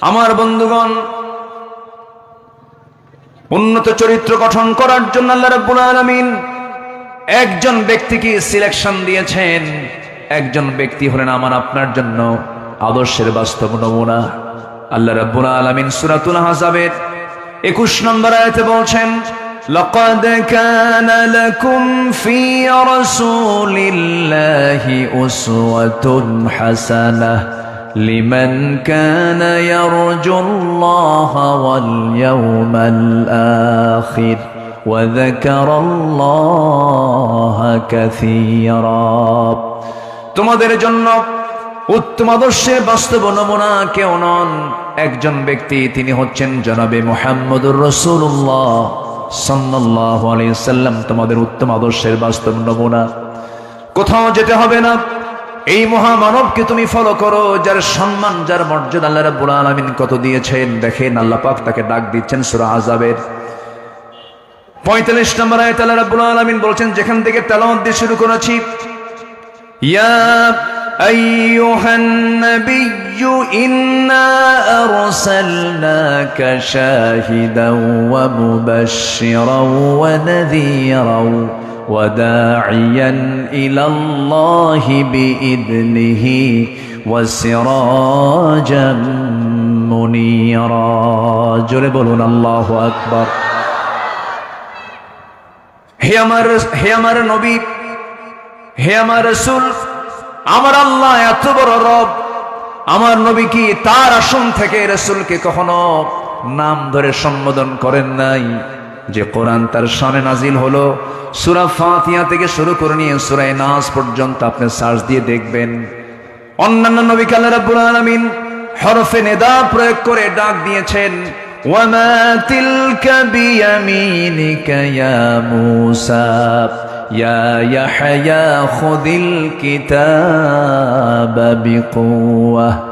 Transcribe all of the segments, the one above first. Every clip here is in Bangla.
আমার বন্ধুগণ উন্নত চরিত্র গঠন করার জন্য আল্লাহ রাব্বুল আলামিন একজন ব্যক্তিকে সিলেকশন দিয়েছেন একজন ব্যক্তি হলেন আমার আপনার জন্য আদর্শের বাস্তব নমুনা আল্লাহ রাব্বুল আলামিন সূরাতুল আহজাবের 21 নম্বর আয়াতে বলছেন لقد كان لكم في رسول الله أسوة حسنة لمن كان يرجو الله واليوم الآخر وذكر الله كثيرا তোমাদের জন্য উত্তম আদর্শের বাস্তব নমুনা কেউ নন একজন ব্যক্তি তিনি হচ্ছেন জনাবে মোহাম্মদুর রসুল্লাহ সাল্লাল্লাহু আলাইহি সাল্লাম তোমাদের উত্তম আদর্শের বাস্তব নমুনা কোথাও যেতে হবে না এই মহামানবকে তুমি ফলো করো, যার সম্মান, যার মর্যাদা আল্লাহ রাব্বুল আলামিন কত দিয়েছেন, দেখেন আল্লাহ পাক তাকে ডাক দিচ্ছেন সূরা আযাবের। 45 নম্বর আয়াত আল্লাহ রাব্বুল আলামিন বলছেন, যেখান থেকে তেলাওয়াত দিয়ে শুরু করেছি, ইয়া আইয়ুহান নাবিয়্যু ইন্না আরসালনাকা শাহিদাও ওয়া মুবাশশিরাও ওয়া নাযীরাও وداعيا إلى الله بإذنه وسراجا منيرا جربلنا الله أكبر হে আমার হে আমার নবী হে আমার রসুল আমার আল্লাহ এত বড় রব আমার নবী কি তার আসন থেকে রসুলকে কখনো নাম ধরে সম্বোধন করেন নাই যে কোরআন তার সামনে নাজিল হলো সুরা ফাতিয়া থেকে শুরু করে নিয়ে সুরায় নাস পর্যন্ত আপনি সার্চ দিয়ে দেখবেন অন্যান্য নবী কাল্লা রাব্বুল আলামিন হরফে নেদা প্রয়োগ করে ডাক দিয়েছেন ওয়ামা তিলকা বিয়ামিনিকা ইয়া মূসা يا يحيى خذ الكتاب بقوة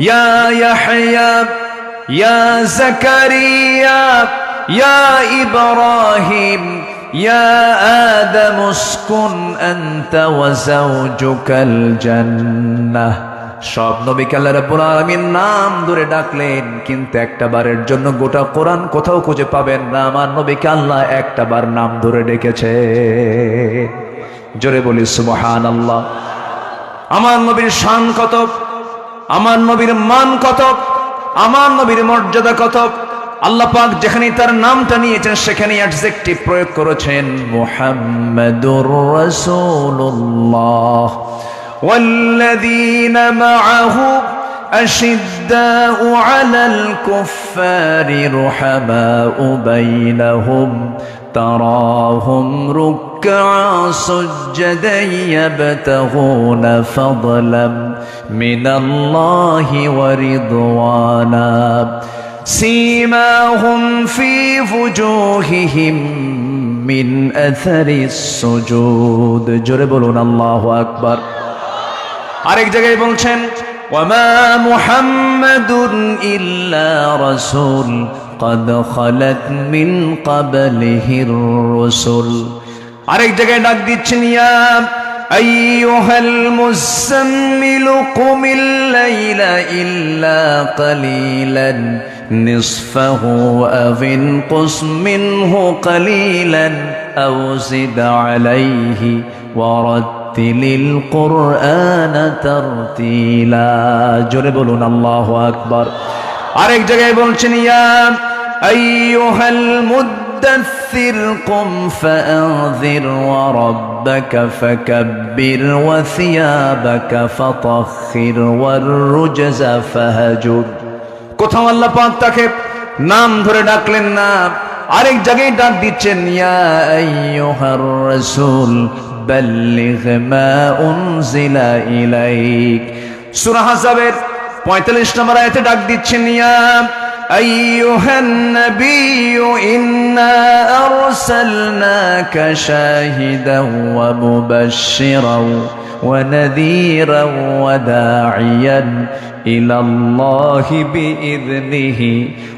يا يحيى يا زكريا يا إبراهيم يا آدم اسكن أنت وزوجك الجنة সব নবী আল্লাহ রাব্বুল আলামিন নাম ধরে ডাকলেন কিন্তু একটা বারের জন্য গোটা কোরআন কোথাও খুঁজে পাবেন না আমার নবীকে আল্লাহ একটা বার নাম ধরে ডেকেছে জোরে বলি সুবহানাল্লাহ আমার নবীর শান কত আমার নবীর মান কত আমার নবীর মর্যাদা কত আল্লাহ পাক যেখানে তার নামটা নিয়েছেন সেখানে অ্যাডজেক্টিভ প্রয়োগ করেছেন মুহাম্মাদুর রাসূলুল্লাহ والذين معه أشداء على الكفار رحماء بينهم تراهم ركعا سجدا يبتغون فضلا من الله ورضوانا سيماهم في وجوههم من أثر السجود جربلون الله أكبر আরেক জায়গায় বলছেন ওয়ামা মুহাম্মাদুন ইল্লা রাসূল قد خلت من قبله الرسل আরেক জায়গায় ডাক দিচ্ছেন ইয়া أيها المزمل قم الليل إلا قليلا نصفه أو انقص منه قليلا أو زد عليه ورد رتل القرآن ترتيلا জোরে বলুন আল্লাহু আকবার আরেক জায়গায় বলছেন ইয়া আইয়ুহাল মুদাথির قم فأنذر وربك فكبر وثيابك فطهر والرجز فهجر কোথাও আল্লাহ পাক তাকে নাম ধরে ডাকলেন না আরেক জায়গায় ডাক দিচ্ছেন ইয়া আইয়ুহার রাসূল بلغ ما أنزل إليك সূরা হাসাবের 45 নম্বর আয়াতে ডাক দিচ্ছেন ইয়া أيها النبي إنا أرسلناك شاهدا ومبشرا ونذيرا وداعيا إلى الله بإذنه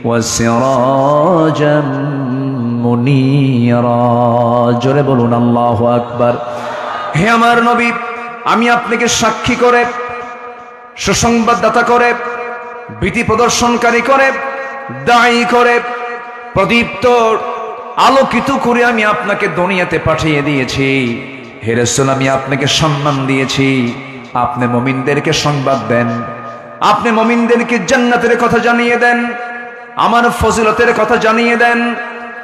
وسراجا মুনিরা জোরে বলুন আল্লাহ আকবার হে আমার নবী আমি আপনাকে সাক্ষী করে সুসংবাদদাতা করে ভীতি প্রদর্শনকারী করে দায়ী করে প্রদীপ্ত আলোকিত করে আমি আপনাকে দুনিয়াতে পাঠিয়ে দিয়েছি হেরেসুল আমি আপনাকে সম্মান দিয়েছি। আপনি মমিনদেরকে সংবাদ দেন। আপনি মমিনদেরকে জান্নাতের কথা জানিয়ে দেন। আমার ফজিলতের কথা জানিয়ে দেন।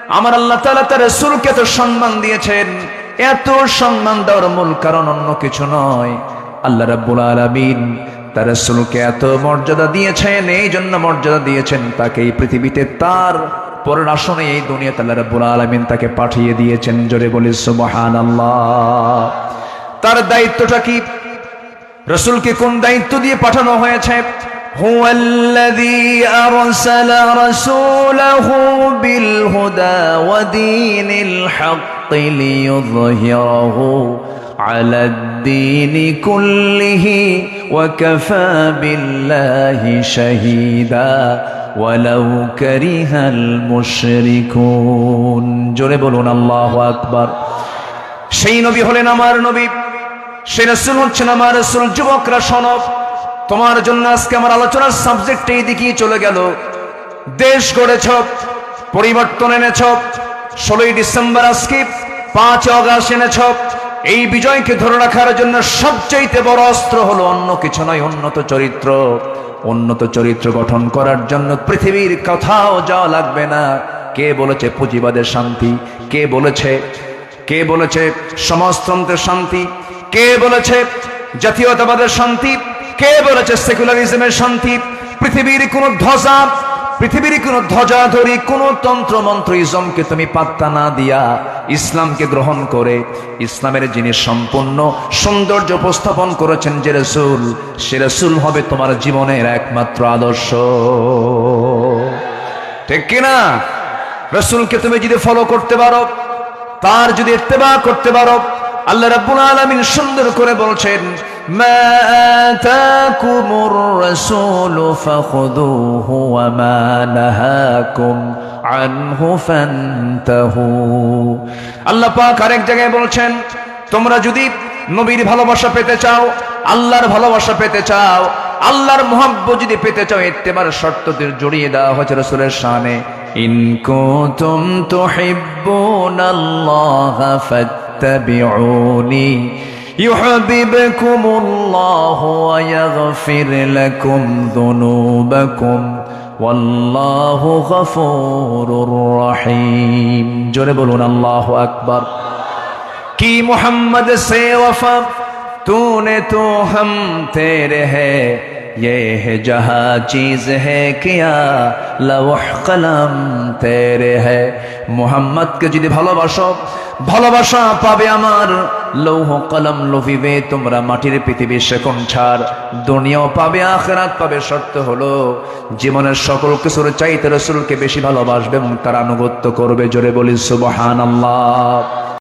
আমার আল্লাহ তালা তার রসুলকে এত সম্মান দিয়েছেন। এত সম্মান দেওয়ার মূল কারণ অন্য কিছু নয়। আল্লাহ রাব্বুল আলামিন তার রসুলকে এত মর্যাদা দিয়েছেন এই জন্য মর্যাদা দিয়েছেন, তাকে এই পৃথিবীতে তার পরের আসনে এই দুনিয়াতে আল্লাহ রাব্বুল আলামিন তাকে পাঠিয়ে দিয়েছেন জোরে বলি সুবহানাল্লাহ তার দায়িত্বটা কি রসুলকে কোন দায়িত্ব দিয়ে পাঠানো হয়েছে هو الذي أرسل رسوله بالهدى ودين الحق ليظهره على الدين كله وكفى بالله شهيدا ولو كره المشركون জোরে বলুন আল্লাহু আকবার সেই নবী হলেন আমার নবী সে রসুল হচ্ছেন আমার রসুল যুবকরা সনব তোমার জন্য আজকে আমার আলোচনার সাবজেক্ট এই দিকেই চলে গেল দেশ গড়েছ পরিবর্তন এনেছ ষোলোই ডিসেম্বর আজকে পাঁচ অগাস্ট এনেছ এই বিজয়কে ধরে রাখার জন্য সবচেয়ে বড় অস্ত্র হলো অন্য কিছু নয়, উন্নত চরিত্র। উন্নত চরিত্র গঠন করার জন্য পৃথিবীর কথাও যাওয়া লাগবে না। কে বলেছে পুঁজিবাদের শান্তি? কে বলেছে কে বলেছে সমাজতন্ত্রের শান্তি? কে বলেছে জাতীয়তাবাদের শান্তি? কে বলেছে সেকুলারিজমের শান্তি? পৃথিবীর কোন ধ্বজা, পৃথিবীর কোন ধ্বজাধরি কোন তন্ত্র মন্ত্র ইজমকে তুমি পাত্তা না দিয়া ইসলামকে গ্রহণ করে, ইসলামের যিনি সম্পূর্ণ সৌন্দর্য উপস্থাপন করেছেন যে রসুল, সে রসুল হবে তোমার জীবনের একমাত্র আদর্শ। ঠিক কিনা? রসুলকে তুমি যদি ফলো করতে পারো, তার যদি ইত্তেবা করতে পারো, আল্লাহ রাব্বুল আলামিন সুন্দর করে বলছেন, মা আতাকুমুর রাসূলু ফাখুদুহু ওয়া মা নাহাকুম আনহু ফান্তাহু আল্লাহ পাক আরেক জায়গায় বলছেন তোমরা যদি নবীর ভালোবাসা পেতে চাও আল্লাহর ভালোবাসা পেতে চাও আল্লাহর মোহাব্ব যদি পেতে চাও ইত্তেবার শর্তদের জড়িয়ে দেওয়া হয়েছে রসুলের শানে ইন কুনতুম তুহিব্বুনাল্লাহা ফাত্তাবিউনি يحببكم الله ويغفر لكم ذنوبكم ওয়াল্লাহু গফুরুর রহিম। জোরে বলুন, আল্লাহু আকবার। কি মোহাম্মদ সে ওয়ফা? তूने তো हम तेरे है یہ ہے جہاں چیز ہے کیا لوح قلم تیرے ہے মোহাম্মদকে যদি ভালোবাসো ভালোবাসা পাবে আমার লৌহ কলম লোভিবে তোমরা মাটির পৃথিবী সেকন ছাড় দুনিয়াও পাবে আখেরাত পাবে শর্ত হলো জীবনের সকল কিছুর চাইতে রসুলকে বেশি ভালোবাসবে এবং তার আনুগত্য করবে। জোরে বলি সুবহান আল্লাহ